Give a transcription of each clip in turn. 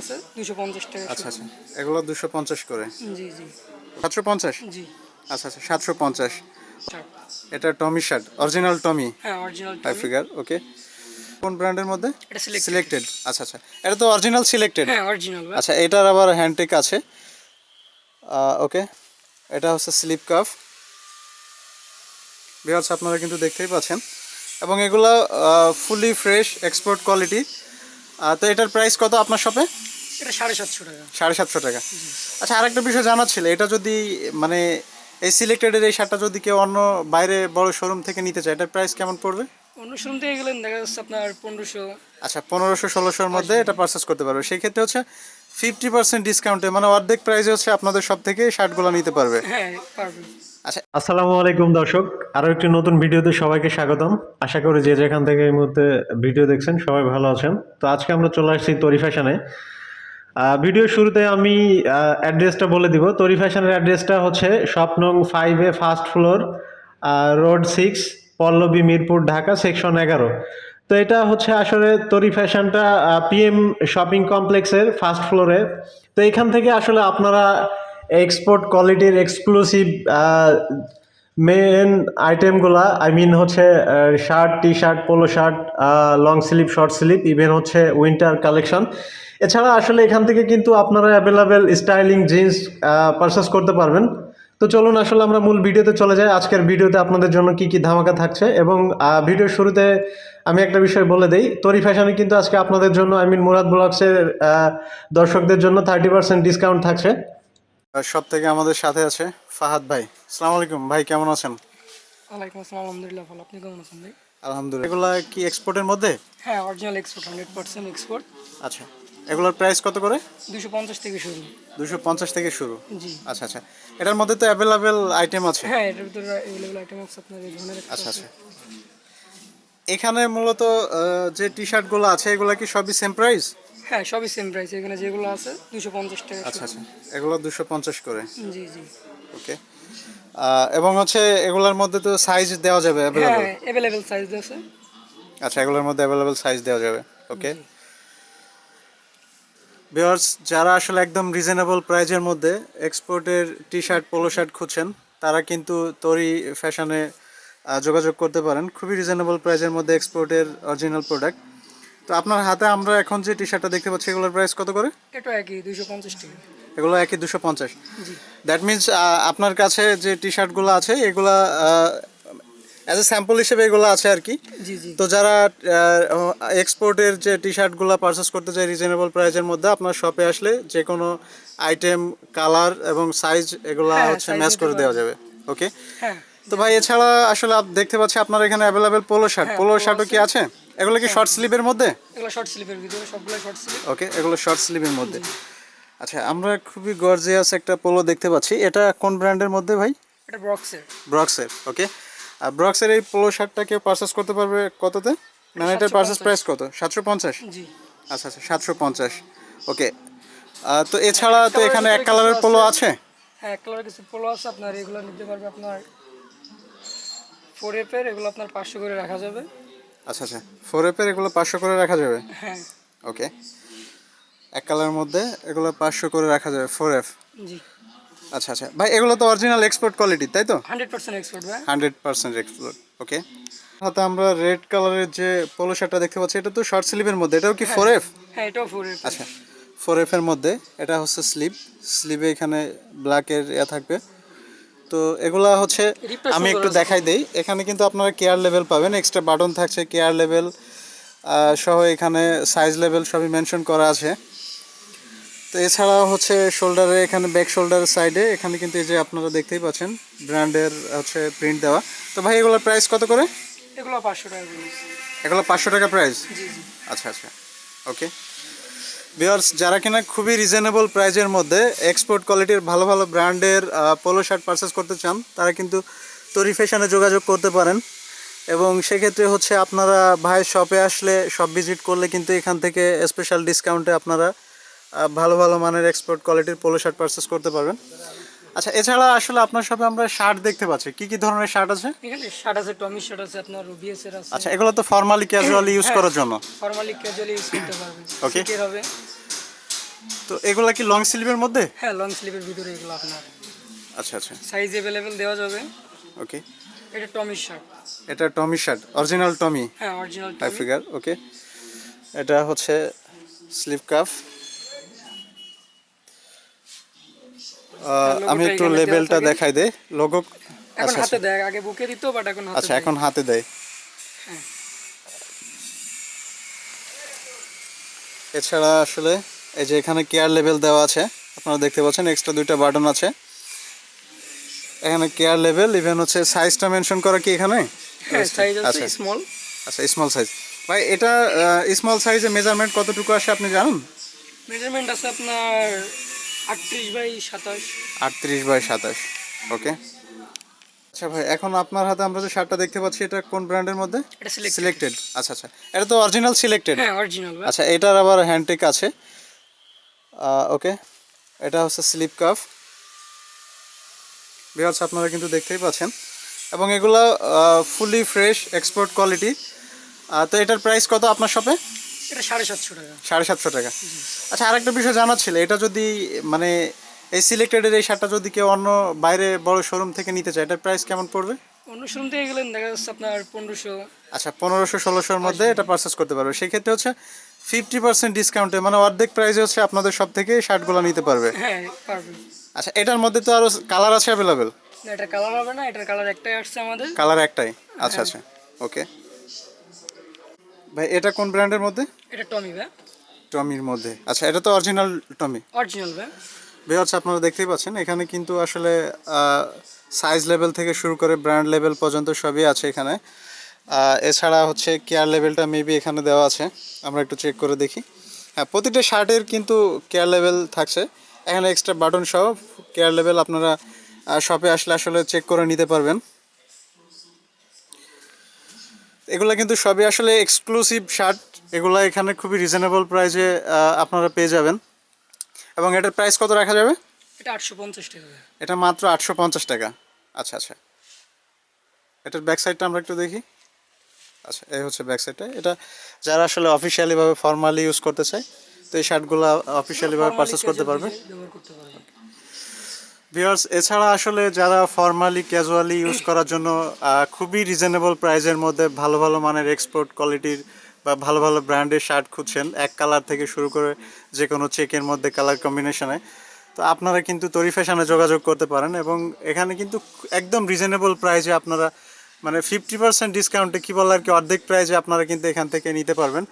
আছে? দুশো পঞ্চাশ টাকা আচ্ছা আচ্ছা। এগুলো করে? জি জি। সাতশো পঞ্চাশ? জি। আচ্ছা আচ্ছা শার্ট। এটা টমি শার্ট অরিজিনাল টমি হ্যাঁ অরিজিনাল ফিগার ওকে কোন ব্র্যান্ডের মধ্যে? এটা সিলেক্টেড আচ্ছা আচ্ছা। এটা তো অরিজিনাল সিলেক্টেড হ্যাঁ অরিজিনাল আচ্ছা এটার আবার হ্যান্ডটেক আছে। ওকে এটা হচ্ছে স্লিপ কাফ আপনারা কিন্তু দেখতেই পাচ্ছেন। এবং এগুলো ফুলি ফ্রেশ এক্সপোর্ট কোয়ালিটি তো এটার প্রাইস কত আপনার শপে এটা সাড়ে সাতশো টাকা। সাড়ে সাতশো টাকা। আচ্ছা আরেকটা বিষয় জানার ছিল এটা যদি মানে এই সিলেক্টেডের এই শার্টটা যদি কেউ অন্য বাইরে বড় শোরুম থেকে নিতে চায় এটার প্রাইস কেমন পড়বে? অন্য শোরুম থেকে গেলেন দেখা যাচ্ছে আপনার পনেরোশো। আচ্ছা পনেরোশো ষোলোশোর মধ্যে এটা পারচেস করতে পারবে। সেই ক্ষেত্রে হচ্ছে ফিফটি পার্সেন্ট ডিসকাউন্টে মানে অর্ধেক প্রাইসে হচ্ছে আপনাদের সব থেকে শার্টগুলো নিতে পারবে। হ্যাঁ পারবে। আচ্ছা। আসসালামু আলাইকুম দর্শক, আরও একটি নতুন ভিডিওতে সবাইকে স্বাগতম। আশা করি যে যেখান থেকে এই মুহূর্তে ভিডিও দেখছেন সবাই ভালো আছেন। তো আজকে আমরা চলে আসছি তরি ফ্যাশনে ভিডিও শুরুতে আমি অ্যাড্রেসটা বলে দিব। তরি ফ্যাশনের অ্যাড্রেসটা হচ্ছে স্বপ্নং ফাইভে first floor road six Pallabi Mirpur, Dhaka section এগারো। তো এটা হচ্ছে আসলে তরি ফ্যাশনটা পিএম শপিং কমপ্লেক্সের ফার্স্ট ফ্লোরে তো এখান থেকে আসলে আপনারা এক্সপোর্ট কোয়ালিটির এক্সক্লুসিভ মেন আইটেমগুলা আই মিন হচ্ছে shirt T shirt polo shirt long sleeve short sleeve even হচ্ছে উইন্টার কালেকশন এছাড়া আসলে এখান থেকে কিন্তু আপনারা অ্যাভেলেবেল স্টাইলিং জিন্স পারচেস করতে পারবেন। তো চলুন আসলে আমরা মূল ভিডিওতে চলে যাই। আজকের ভিডিওতে আপনাদের জন্য কি কি ধামাকা থাকছে এবং ভিডিওর শুরুতে আমি একটা বিষয় বলে দেই। তরি ফ্যাশনে কিন্তু আজকে আপনাদের জন্য আই মিন মুরাদ ব্লগসের দর্শকদের জন্য থার্টি পার্সেন্ট ডিসকাউন্ট থাকছে। সব থেকে আমাদের সাথে আছে ফাহাদ ভাই। আসসালামু আলাইকুম ভাই কেমন আছেন? ওয়ালাইকুম আসসালাম আলহামদুলিল্লাহ ভালো। আপনি কেমন আছেন ভাই? আলহামদুলিল্লাহ। এগুলা কি এক্সপোর্টের মধ্যে? হ্যাঁ original export hundred percent export আচ্ছা এগুলোর প্রাইস কত করে? দুশো পঞ্চাশ থেকে শুরু। দুশো পঞ্চাশ থেকে শুরু? জি। আচ্ছা আচ্ছা। এটার মধ্যে তো অ্যাভেলেবেল আইটেম আছে? হ্যাঁ এটার ভিতরে অ্যাভেলেবল আইটেম আছে আপনার এই ধরনের আচ্ছা আচ্ছা। এখানে মূলত যে টি শার্টগুলো আছে এগুলো কি সবই সেম প্রাইস হ্যাঁ সবই সেম প্রাইস এখানে যেগুলো আছে দুশো পঞ্চাশ টাকা আচ্ছা আচ্ছা। এগুলো দুশো পঞ্চাশ করে? জি জি। ওকে এবং হচ্ছে এগুলোর মধ্যে তো সাইজ দেওয়া যাবে অ্যাভেলেবেল হ্যাঁ অ্যাভেলেবেল সাইজ আছে। আচ্ছা এগুলোর মধ্যে অ্যাভেলেবেল সাইজ দেওয়া যাবে। ওকে ভিউয়ার্স যারা আসলে একদম রিজনেবল প্রাইজের মধ্যে এক্সপোর্টের টি শার্ট পোলো শার্ট খুঁজছেন তারা কিন্তু তরি ফ্যাশনে যোগাযোগ করতে পারেন। খুবই রিজনেবল প্রাইসের মধ্যে এক্সপোর্টের অরিজিনাল প্রোডাক্ট তো আপনার হাতে আমরা এখন যে টি শার্টটা দেখতে পাচ্ছি এগুলোর প্রাইস কত করে? এটা একই দুশো পঞ্চাশ টাকা। এগুলো একই দুশো পঞ্চাশ। জি। দ্যাট মিনস আপনার কাছে যে টি শার্টগুলো আছে এগুলা অ্যাজ এ স্যাম্পল হিসেবে এগুলো আছে আর কি। জি জি। তো যারা এক্সপোর্টের যে টি শার্টগুলো পারচেস করতে চায় রিজনেবল প্রাইসের মধ্যে আপনার শপে আসলে যে কোনো আইটেম কালার এবং সাইজ এগুলো হ্যাঁ, হচ্ছে ম্যাচ করে দেওয়া যাবে। ওকে হ্যাঁ। তো ভাই এছাড়া আসলে দেখতে পাচ্ছি আপনার এখানে অ্যাভেলেবেল পোলো শার্ট হ্যাঁ, পোলো শার্টও কি আছে? এগুলো কি শর্ট স্লিভের মধ্যে? এগুলো শর্ট স্লিপের ভিতরে সবগুলো শর্ট স্লিপ ওকে এগুলো শর্ট স্লিভের মধ্যে। আচ্ছা আমরা খুবই গর্জিয়াস একটা পোলো দেখতে পাচ্ছি। এটা কোন ব্র্যান্ডের মধ্যে ভাই? এটা বক্সের ব্রক্সের ওকে আর ব্রক্সের এই পোলো শার্টটা কেউ পারচেস করতে পারবে কততে? মানে এটার পারচেস প্রাইস কত? সাতশো পঞ্চাশ? জি। আচ্ছা আচ্ছা সাতশো পঞ্চাশ। ওকে তো এছাড়া তো এখানে এক কালারের পোলো আছে। হ্যাঁ এক কালার কিছু পোলো আছে। আপনার এগুলো নিতে পারবে আপনার ফোর এফের এগুলো আপনার পাঁচশো করে রাখা যাবে। আচ্ছা আচ্ছা। ফোর এপের এগুলো পাঁচশো করে রাখা যাবে? হ্যাঁ। ওকে এক কালারের মধ্যে এগুলো পাঁচশো করে রাখা যাবে ফোর এফ জি। আচ্ছা আচ্ছা। ভাই এগুলো তো অরিজিনাল এক্সপোর্ট কোয়ালিটি তাই তো? হান্ড্রেড পার্সেন্ট এক্সপোর্ট ভাই। হান্ড্রেড পার্সেন্ট এক্সপোর্ট ওকে হাতে আমরা রেড কালারের যে পোলো শার্টটা দেখতে পাচ্ছি এটা তো শর্ট স্লিভের মধ্যে এটাও কি ফোর এফ হ্যাঁ এটাও ফোর এফ আচ্ছা। ফোর এফ এর মধ্যে এটা হচ্ছে স্লিভ স্লিভে এখানে ব্ল্যাকের ইয়ে থাকবে। তো এগুলা হচ্ছে আমি একটু দেখাই দেই। এখানে কিন্তু আপনারা কেয়ার লেভেল পাবেন এক্সট্রা বাটন থাকছে কেয়ার লেভেল সহ এখানে সাইজ লেভেল সবই মেনশন করা আছে। তো এছাড়াও হচ্ছে শোল্ডারে এখানে ব্যাক শোল্ডারের সাইডে এখানে কিন্তু এই যে আপনারা দেখতেই পাচ্ছেন ব্র্যান্ডের হচ্ছে প্রিন্ট দেওয়া। তো ভাই এগুলোর প্রাইস কত করে? এগুলো পাঁচশো টাকা এগুলো পাঁচশো টাকা প্রাইস আচ্ছা আচ্ছা। ওকে ভিওর্স যারা কিনা খুবই রিজনেবল প্রাইজের মধ্যে এক্সপোর্ট কোয়ালিটির ভালো ভালো ব্র্যান্ডের পোলো শার্ট পারচেস করতে চান, তারা কিন্তু তরি ফ্যাশনে যোগাযোগ করতে পারেন। এবং সেক্ষেত্রে হচ্ছে আপনারা ভাই শপে আসলে শপ ভিজিট করলে কিন্তু এখান থেকে স্পেশাল ডিসকাউন্টে আপনারা ভালো ভালো মানের এক্সপোর্ট কোয়ালিটির পোলো শার্ট পারচেস করতে পারবেন। আচ্ছা এছাড়া আসলে আপনার শপে আমরা শার্ট দেখতে পাচ্ছি। কি কি ধরনের শার্ট আছে? এখানে শার্ট আছে টমি শার্ট আছে আপনার রুবিএস এর আছে। আচ্ছা এগুলো তো ফর্মালি ক্যাজুয়ালি ইউজ করার জন্য। ফর্মালি ক্যাজুয়ালি ইউজ করতে পারবে ওকে সিটের হবে। তো এগুলা কি লং স্লিভের মধ্যে? হ্যাঁ লং স্লিভের ভিতরে এগুলো আপনার। আচ্ছা আচ্ছা। সাইজ অ্যাভেলেবেল দেওয়া যাবে। ওকে এটা টমি শার্ট। এটা টমি শার্ট অরিজিনাল টমি। হ্যাঁ অরিজিনাল হাই ফিগার ওকে এটা হচ্ছে স্লিভ কাফ আমি একটু লেবেলটা দেখাই দে লোগো এখন আচ্ছা হাতে আচ্ছা। দেয় আগে বুকে দিত বাট এখন হাতে আচ্ছা দেয়। এখন হাতে দেয়। হ্যাঁ। এছাড়া আসলে এই যে এখানে কেয়ার লেভেল দেওয়া আছে আপনারা দেখতে পাচ্ছেন এক্সট্রা দুইটা বাটন আছে। এখানে কেয়ার লেভেল ইভেন হচ্ছে সাইজটা মেনশন করা কি এখানে? হ্যাঁ আচ্ছা। স্মল আচ্ছা স্মল সাইজ ভাই এটা স্মল সাইজে মেজারমেন্ট কতটুকু আসে আপনি জানেন? মেজারমেন্ট আছে আপনার আটত্রিশ বাই সাতাশ। আটত্রিশ বাই সাতাশ ওকে। আচ্ছা ভাই এখন আপনার হাতে আমরা যে শার্টটা দেখতে পাচ্ছি এটা কোন ব্র্যান্ডের মধ্যে? এটা সিলেক্টেড আচ্ছা আচ্ছা। এটা তো অরিজিনাল সিলেক্টেড হ্যাঁ অরিজিনাল আচ্ছা এটার আবার হ্যান্ডটেক আছে। ওকে। এটা হচ্ছে স্লিপ কাফ। বিহার্স আপনারা কিন্তু দেখতেই পাচ্ছেন। এবং এগুলো ফুলি ফ্রেশ এক্সপোর্ট কোয়ালিটি তো এটার প্রাইস কত আপনার শপে এটা সাড়ে সাতশো টাকা। সাড়ে সাতশো টাকা। আচ্ছা আরেকটা বিষয় জানার ছিল এটা যদি মানে এই সিলেক্টেডের এই শার্টটা যদি কেউ অন্য বাইরে বড় শোরুম থেকে নিতে চায় এটার প্রাইস কেমন পড়বে? অন্য শোরুম থেকে গেলেন দেখা যাচ্ছে আপনার পনেরোশো। আচ্ছা পনেরোশো ষোলোশোর মধ্যে এটা পারচেস করতে পারবে। সেক্ষেত্রে হচ্ছে ফিফটি পার্সেন্ট ডিসকাউন্টে মানে অর্ধেক প্রাইসে হচ্ছে আপনাদের সব থেকে শার্টগুলো নিতে পারবে। হ্যাঁ পারবে। আচ্ছা এটার মধ্যে তো আরও কালার আছে অ্যাভেলেবেল এটা কালার হবে না এটার কালার একটাই আসছে আমাদের। কালার একটাই। আচ্ছা আচ্ছা ওকে ভাই এটা কোন ব্র্যান্ডের মধ্যে? এটা টমি ভাই। টমির মধ্যে। আচ্ছা এটা তো অরিজিনাল টমি অরিজিনাল ভাই। বেহচ্ছে আপনারা দেখতেই পাচ্ছেন এখানে কিন্তু আসলে সাইজ লেভেল থেকে শুরু করে ব্র্যান্ড লেভেল পর্যন্ত সবই আছে এখানে। এছাড়া হচ্ছে কেয়ার লেভেলটা মেবি এখানে দেওয়া আছে। আমরা একটু চেক করে দেখি। হ্যাঁ প্রতিটা শার্টের কিন্তু কেয়ার লেভেল থাকছে। এখানে এক্সট্রা বাটন সহ কেয়ার লেভেল আপনারা শপে আসলে আসলে চেক করে নিতে পারবেন। এগুলো কিন্তু সবই আসলে এক্সক্লুসিভ শার্ট এগুলো এখানে খুবই রিজনেবল প্রাইসে আপনারা পেয়ে যাবেন। এবং এটার প্রাইস কত রাখা যাবে? এটা আটশো পঞ্চাশ টাকা। এটা মাত্র আটশো পঞ্চাশ টাকা। আচ্ছা আচ্ছা। এটার ব্যাক সাইডটা আমরা একটু দেখি। আচ্ছা এই হচ্ছে ব্যাক সাইডটা এটা যারা আসলে অফিসিয়ালিভাবে ফর্মালি ইউজ করতে চায় তো এই শার্টগুলো অফিসিয়ালিভাবে পারচেস করতে পারবে। ব্যবহার করতে পারবে। ভিউয়ার্স এছাড়া আসলে যারা ফর্মালি ক্যাজুয়ালি ইউজ করার জন্য খুবই রিজনেবল প্রাইজের মধ্যে ভালো ভালো মানের এক্সপোর্ট কোয়ালিটির বা ভালো ভালো ব্র্যান্ডের শার্ট খুঁজছেন এক কালার থেকে শুরু করে যে কোনো চেকের মধ্যে কালার কম্বিনেশনে তো আপনারা কিন্তু তরি ফ্যাশনে যোগাযোগ করতে পারেন এবং এখানে কিন্তু একদম রিজনেবল প্রাইজে আপনারা মানে ফিফটি পার্সেন্ট ডিসকাউন্টে কী বলে আর কি অর্ধেক প্রাইজে আপনারা কিন্তু এখান থেকে নিতে পারবেন।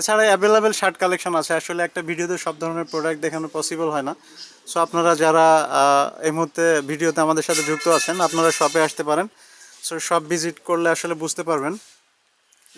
এছাড়া অ্যাভেলেবেল শার্ট কালেকশন আছে। আসলে একটা ভিডিওতে সব ধরনের প্রোডাক্ট দেখানো পসিবল হয় না। সো আপনারা যারা এই মুহূর্তে ভিডিওতে আমাদের সাথে যুক্ত আছেন আপনারা শপে আসতে পারেন। সো শপ ভিজিট করলে আসলে বুঝতে পারবেন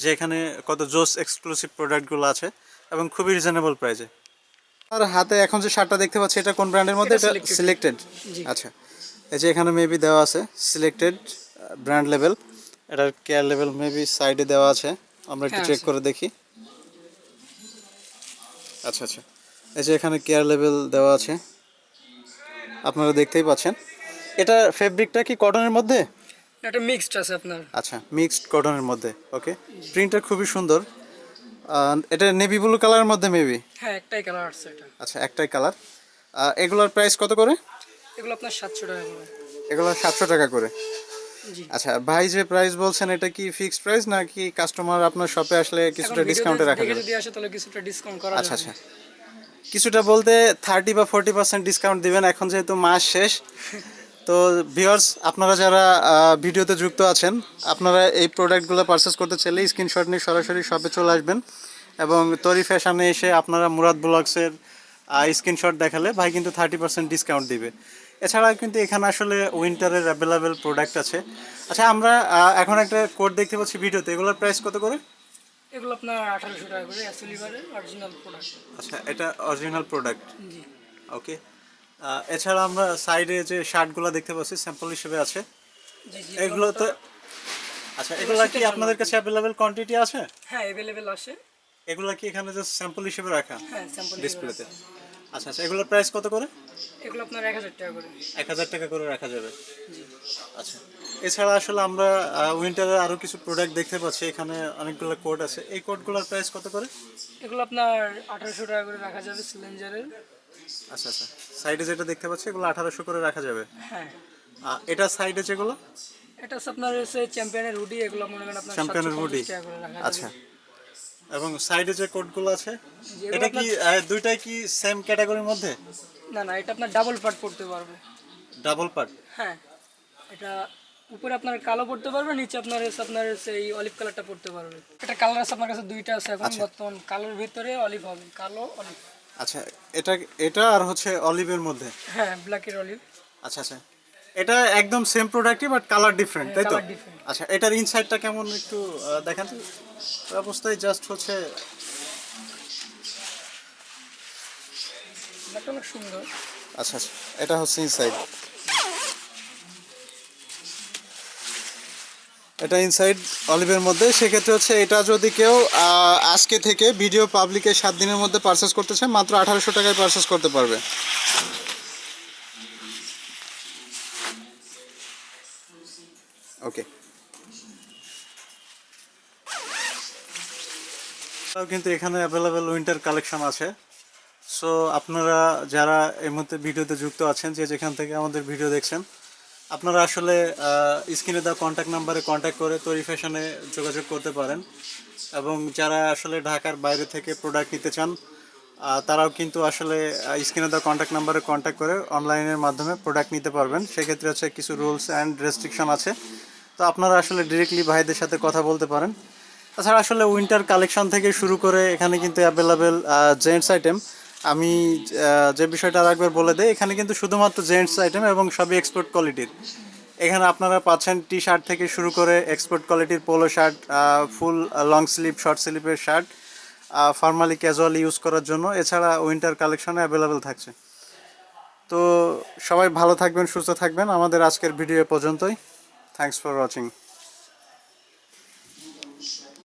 যে এখানে কত জোস এক্সক্লুসিভ প্রোডাক্টগুলো আছে এবং খুবই রিজনেবল প্রাইসে আর হাতে এখন যে শার্টটা দেখতে পাচ্ছি এটা কোন ব্র্যান্ডের মধ্যে? এটা সিলেক্টেড আচ্ছা। এই যে এখানে মেবি দেওয়া আছে সিলেক্টেড ব্র্যান্ড লেভেল এটার কেয়ার লেভেল মেবি সাইডে দেওয়া আছে। আমরা একটু হ্যাঁ, চেক করে দেখি। আচ্ছা আচ্ছা। এই যে এখানে কেয়ার লেভেল দেওয়া আছে। আপনারা দেখতেই পাচ্ছেন। এটা ফেব্রিকটা কি কটনের মধ্যে? এটা মিক্সড আছে আপনার। আচ্ছা মিক্সড কটনের মধ্যে। ওকে প্রিন্টটা খুবই সুন্দর। এটা নেভি ব্লু কালারের মধ্যে মেবি হ্যাঁ একটাই কালার আসছে এটা। আচ্ছা একটাই কালার এগুলোর প্রাইস কত করে? এগুলো আপনার সাতশো টাকা করে। এগুলো সাতশো টাকা করে। আচ্ছা ভাই যে প্রাইস বলছেন এটা কি ফিক্সড প্রাইস নাকি কাস্টমার আপনার শপে আসলে কিছুটা ডিসকাউন্টে রাখা যাবে? যদি আসে তাহলে কিছুটা ডিসকাউন্ট করা আচ্ছা আচ্ছা। কিছুটা বলতে থার্টি বা ফোর্টি পার্সেন্ট ডিসকাউন্ট দিবেন এখন যেহেতু মাস শেষ। তো ভিউয়ার্স আপনারা যারা ভিডিওতে যুক্ত আছেন আপনারা এই প্রোডাক্টগুলো পারচেস করতে চাইলে স্ক্রিনশট নিয়ে সরাসরি শপে চলে আসবেন। এবং তরি ফ্যাশনে এসে আপনারা মুরাদ ব্লগসের স্ক্রিনশট দেখালে ভাই কিন্তু থার্টি পার্সেন্ট ডিসকাউন্ট দিবে। এছাড়া কিন্তু এখানে আসলে উইন্টারের অ্যাভেলেবেল প্রোডাক্ট আছে। আচ্ছা আমরা এখন একটা কোড দেখতে পাচ্ছি ভিডিওতে। এগুলোর প্রাইস কত করে? এগুলো আপনার আঠারোশো টাকা করে অরিজিনাল প্রোডাক্ট আচ্ছা এটা অরিজিনাল প্রোডাক্ট জি। ওকে এছাড়া আমরা সাইডে যে শার্টগুলো দেখতে পাচ্ছি স্যাম্পল হিসেবে আছে। জি জি এগুলো তো আচ্ছা এগুলো কি আপনাদের কাছে অ্যাভেলেবেল কোয়ান্টিটি আছে? হ্যাঁ অ্যাভেলেবেল আছে এগুলো কি এখানে জাস্ট স্যাম্পল হিসেবে রাখা? হ্যাঁ স্যাম্পল ডিসপ্লেতে আচ্ছা আচ্ছা এগুলোর প্রাইস কত করে? এগুলো আপনার এক হাজার টাকা করে। এক হাজার টাকা করে রাখা যাবে। আচ্ছা এছাড়া আসলে আমরা উইন্টারের আরও কিছু প্রোডাক্ট দেখতে পাচ্ছি এখানে অনেকগুলো কোড আছে। এই কোডগুলোর প্রাইস কত করে? এগুলো আপনার আঠারোশো টাকা করে রাখা যাবে সিলেঞ্জারের আচ্ছা আচ্ছা সাইডে যেটা দেখতে পাচ্ছি এগুলো আঠারোশো করে রাখা যাবে। হ্যাঁ। এটা সাইডে যেগুলো? এটা আপনার হচ্ছে চ্যাম্পিয়নের হুডি এগুলো মনে করেন আপনার চ্যাম্পিয়নের 750 হুডি আচ্ছা। এবং সাইডে যে কোটগুলো আছে এটা কি দুইটাই কি সেম ক্যাটাগরির মধ্যে? না না এটা আপনার ডাবল পার্ট পড়তে পারবে। ডাবল পার্ট হ্যাঁ এটা উপরে আপনার কালো পড়তে পারবে নিচে আপনার হচ্ছে আপনার এই অলিভ কালারটা পড়তে পারবে। এটা কালার আছে আপনার কাছে দুইটা আছে এখন বর্তমান কালোর ভিতরে অলিভ হবে কালো অলিভ আচ্ছা এটা এটা আর হচ্ছে অলিভের মধ্যে? হ্যাঁ ব্ল্যাক ব্ল্যাকের অলিভ আচ্ছা আচ্ছা। এটা একদম সেম প্রোডাক্টই বাট কালার ডিফারেন্ট তাই তো? আচ্ছা এটার ইনসাইডটা কেমন একটু দেখান। অবস্থায় জাস্ট হচ্ছে সুন্দর। আচ্ছা আচ্ছা এটা হচ্ছে ইনসাইড এটা ইনসাইড অলিভের মধ্যে। সেক্ষেত্রে হচ্ছে এটা যদি কেউ আজকে থেকে ভিডিও পাবলিকে সাত দিনের মধ্যে পারচেস করতে চায় মাত্র আঠারোশো টাকায় পারচেস করতে পারবে। ওকে কিন্তু এখানে অ্যাভেলেবেল উইন্টার কালেকশন আছে। সো আপনারা যারা এই মুহূর্তে ভিডিওতে যুক্ত আছেন, যে যেখান থেকে আমাদের ভিডিও দেখছেন, আপনারা আসলে স্ক্রিনে দেওয়া কন্ট্যাক্ট নাম্বারে কন্ট্যাক্ট করে তৈরি ফ্যাশনে যোগাযোগ করতে পারেন। এবং যারা আসলে ঢাকার বাইরে থেকে প্রোডাক্ট নিতে চান তারাও কিন্তু আসলে স্ক্রিনে দেওয়া কন্ট্যাক্ট নাম্বারে কন্ট্যাক্ট করে অনলাইনের মাধ্যমে প্রোডাক্ট নিতে পারবেন। সেক্ষেত্রে হচ্ছে কিছু রুলস অ্যান্ড রেস্ট্রিকশন আছে। তো আপনারা আসলে ডিরেক্টলি ভাইদের সাথে কথা বলতে পারেন। তাছাড়া আসলে উইন্টার কালেকশন থেকে শুরু করে এখানে কিন্তু অ্যাভেলেবেল জেন্টস আইটেম আমি যে বিষয়টা আরেকবার বলে দেই, এখানে কিন্তু শুধুমাত্র জেন্টস আইটেম এবং সবই এক্সপোর্ট কোয়ালিটির এখানে আপনারা পাচ্ছেন টি শার্ট থেকে শুরু করে এক্সপোর্ট কোয়ালিটির polo shirt full long sleeve short স্লিভের শার্ট ফর্মালি ক্যাজুয়াল ইউজ করার জন্য। এছাড়া উইন্টার কালেকশনে অ্যাভেলেবেল থাকছে। তো সবাই ভালো থাকবেন, সুস্থ থাকবেন। আমাদের আজকের ভিডিও পর্যন্তই। Thanks for watching